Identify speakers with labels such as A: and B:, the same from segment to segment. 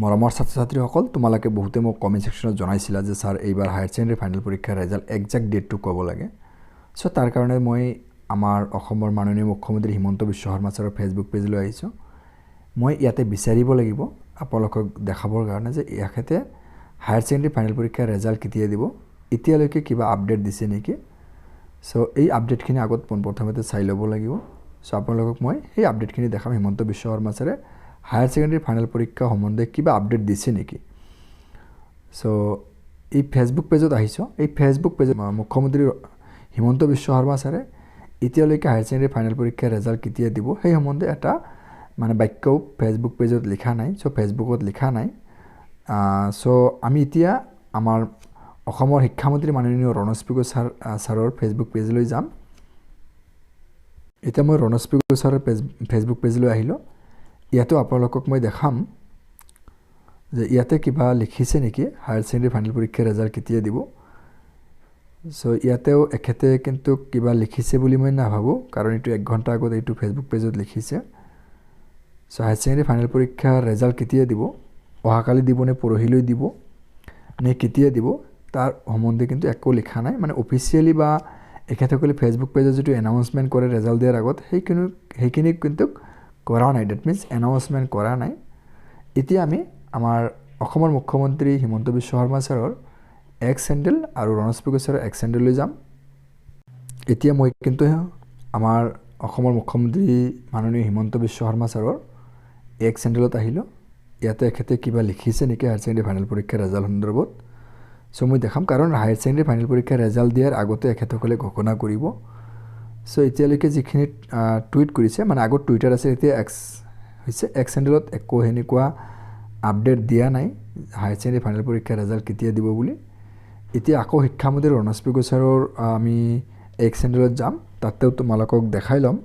A: মৰমৰ ছাত্ৰ ছাত্ৰীসকল তোমালোকে বহুতে মোক কমেণ্ট ছেকশ্যনত জনাইছিলা যে, ছাৰ, এইবাৰ হায়াৰ ছেকেণ্ডেৰী ফাইনেল পৰীক্ষাৰ ৰেজাল্ট একজেক্ট ডেটটো ক'ব লাগে। চ' তাৰ কাৰণে মই আমাৰ অসমৰ মাননীয় মুখ্যমন্ত্ৰী হিমন্ত বিশ্ব শৰ্মা ছাৰৰ ফেচবুক পেজলৈ আহিছোঁ। মই ইয়াতে বিচাৰিব লাগিব আপোনালোকক দেখাবৰ কাৰণে যে এখেতে হায়াৰ ছেকেণ্ডেৰী ফাইনেল পৰীক্ষাৰ ৰেজাল্ট কেতিয়া দিব, এতিয়ালৈকে কিবা আপডেট দিছে নেকি? চ' এই আপডেটখিনি আগত পোনপ্ৰথমতে চাই ল'ব লাগিব। চ' আপোনালোকক মই সেই আপডেটখিনি দেখাম হিমন্ত বিশ্ব শৰ্মা ছাৰে। হায়াৰ ছেকেণ্ডেৰী ফাইনেল পৰীক্ষা সম্বন্ধে কিবা আপডেট দিছে নেকি? চ' এই ফেচবুক পেজত আহিছোঁ। এই ফেচবুক পেজত মুখ্যমন্ত্ৰী হিমন্ত বিশ্ব শৰ্মা ছাৰে এতিয়ালৈকে হায়াৰ ছেকেণ্ডেৰী ফাইনেল পৰীক্ষাৰ ৰেজাল্ট কেতিয়া দিব সেই সম্বন্ধে এটা মানে বাক্যও ফেচবুক পেজত লিখা নাই। চ' ফেচবুকত লিখা নাই। চ' আমি এতিয়া আমাৰ অসমৰ শিক্ষামন্ত্ৰী মাননীয় ৰণোজ পেগু ছাৰ ছাৰৰ ফেচবুক পেজলৈ যাম। এতিয়া মই ৰণোজ পেগু ছাৰৰ পেজ ফেচবুক পেজলৈ আহিলোঁ। ইয়াতো আপোনালোকক মই দেখাম যে ইয়াতে কিবা লিখিছে নেকি, হায়াৰ ছেকেণ্ডেৰী ফাইনেল পৰীক্ষাৰ ৰেজাল্ট কেতিয়া দিব। চ' ইয়াতেও এখেতে কিন্তু কিবা লিখিছে বুলি মই নাভাবোঁ, কাৰণ এইটো এক ঘণ্টা আগত এইটো ফেচবুক পেজত লিখিছে। চ' হায়াৰ ছেকেণ্ডেৰী ফাইনেল পৰীক্ষাৰ ৰেজাল্ট কেতিয়া দিব, অহাকালি দিব নে পৰহিলৈ দিব, নে কেতিয়া দিব, তাৰ সম্বন্ধে কিন্তু একো লিখা নাই। মানে অফিচিয়েলি বা এখেতসকলে ফেচবুক পেজত যিটো এনাউন্সমেণ্ট কৰে ৰেজাল্ট দিয়াৰ আগত, সেইখিনি সেইখিনি কিন্তু কৰা নাই ডেট মিনছ এনাউন্সমেণ্ট কৰা নাই। এতিয়া আমি আমাৰ অসমৰ মুখ্যমন্ত্ৰী হিমন্ত বিশ্ব শৰ্মা ছাৰৰ এক্স চেণ্ডেল আৰু ৰণোজ পেগু ছাৰৰ এক্স চেণ্ডেললৈ যাম। এতিয়া মই কিন্তু আমাৰ অসমৰ মুখ্যমন্ত্ৰী মাননীয় হিমন্ত বিশ্ব শৰ্মা ছাৰৰ এক্স চেণ্ডেলত আহিলোঁ। ইয়াতে এখেতে কিবা লিখিছে নেকি হায়াৰ ছেকেণ্ডেৰী ফাইনেল পৰীক্ষাৰ ৰেজাল্ট সন্দৰ্ভত। চ' মই দেখাম কাৰণ হায়াৰ ছেকেণ্ডেৰী ফাইনেল পৰীক্ষাৰ ৰেজাল্ট দিয়াৰ আগতে এখেতসকলে ঘোষণা কৰিব। চ' এতিয়ালৈকে যিখিনি টুইট কৰিছে মানে আগত টুইটাৰ আছে এতিয়া এক্স হৈছে এক্স চেণ্ডেলত একো সেনেকুৱা আপডেট দিয়া নাই। হায়াৰ ছেকেণ্ডেৰী ফাইনেল পৰীক্ষাৰ ৰেজাল্ট কেতিয়া দিব বুলি। এতিয়া আকৌ শিক্ষামন্ত্ৰী ৰণোজ পেগু ছাৰৰ আমি এক্স চেণ্ডেলত যাম তাতেও তোমালোকক দেখাই ল'ম।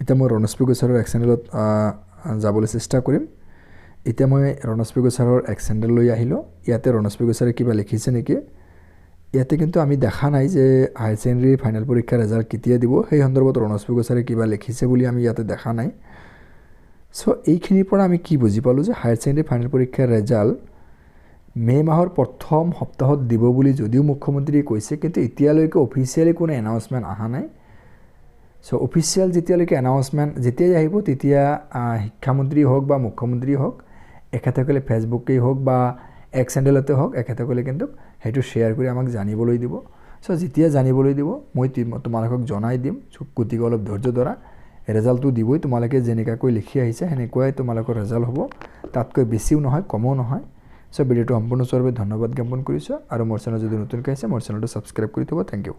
A: এতিয়া মই ৰণোজ পেগু ছাৰৰ এক্স চেণ্ডেলত যাবলৈ চেষ্টা কৰিম। এতিয়া মই ৰণোজ পেগু ছাৰৰ এক্স চেণ্ডেল লৈ আহিলোঁ। ইয়াতে ৰণোজ পেগু ছাৰে কিবা লিখিছে নেকি? ইয়াতে কিন্তু আমি দেখা নাই যে হায়াৰ ছেকেণ্ডেৰী ফাইনেল পৰীক্ষাৰ ৰেজাল্ট কেতিয়া দিব। সেই সন্দৰ্ভত ৰণোজ পেগু ছাৰে কিবা লিখিছে বুলি আমি ইয়াতে দেখা নাই। চ' এইখিনিৰ পৰা আমি কি বুজি পালোঁ যে হায়াৰ ছেকেণ্ডেৰী ফাইনেল পৰীক্ষাৰ ৰেজাল্ট মে' মাহৰ প্ৰথম সপ্তাহত দিব বুলি যদিও মুখ্যমন্ত্ৰীয়ে কৈছে কিন্তু এতিয়ালৈকে অফিচিয়েলি কোনো এনাউন্সমেণ্ট অহা নাই। চ' অফিচিয়েল যেতিয়ালৈকে এনাউন্সমেণ্ট যেতিয়াই আহিব তেতিয়া শিক্ষামন্ত্ৰী হওক বা মুখ্যমন্ত্ৰী হওক এখেতসকলে ফেচবুকেই হওক বা এক চেণ্ডেলতে হওক এখেতসকলে কিন্তু সেইটো শ্বেয়াৰ কৰি আমাক জানিবলৈ দিব। চ' যেতিয়া জানিবলৈ দিব, মই তোমালোকক জনাই দিম। গতিকে অলপ ধৈৰ্য ধৰা। ৰেজাল্টটো দিবই। তোমালোকে যেনেকুৱাকৈ লিখি আহিছে, সেনেকুৱাই তোমালোকৰ ৰেজাল্ট হ'ব। তাতকৈ বেছিও নহয়, কমো নহয়। চ' ভিডিঅ'টো সম্পূৰ্ণস্বৰূপে ধন্যবাদ জ্ঞাপন কৰিছোঁ। আৰু মোৰ চেনেল যদি নতুনকৈ আহিছে, মোৰ চেনেলটো ছাবস্ক্ৰাইব কৰি থ'ব। Thank you